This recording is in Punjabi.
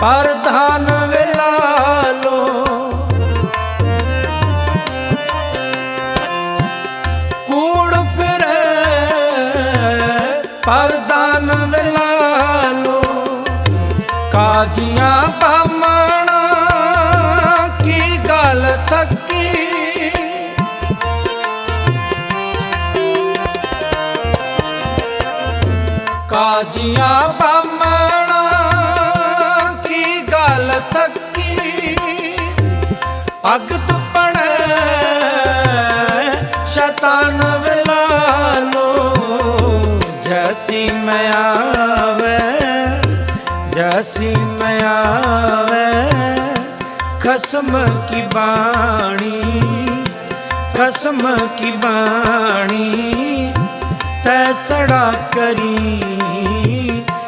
ਪਰ ਧਨ ਵੇਲਾ ਕੂੜ ਫਿਰੇ, ਪਰ ਧਨ ਵੇਲਾ ਕਾਜੀਆਂ ਬਾਮਣਾ ਕੀ ਗੱਲ ਥੱਕੀ। ਕਾਜੀਆਂ ਬਾਮਣਾ ਅੱਗ ਤੁਪਣ ਸ਼ੈਤਾਨ ਵਿਲਾਲੋ, ਜੈਸੀ ਮੈਂ ਆਵੇ, ਜੈਸੀ ਮੈਂ ਆਵੇ, ਖਸਮ ਕੀ ਬਾਣੀ, ਖਸਮ ਕੀ ਬਾਣੀ, ਤੈ ਸੜਾ ਕਰੀ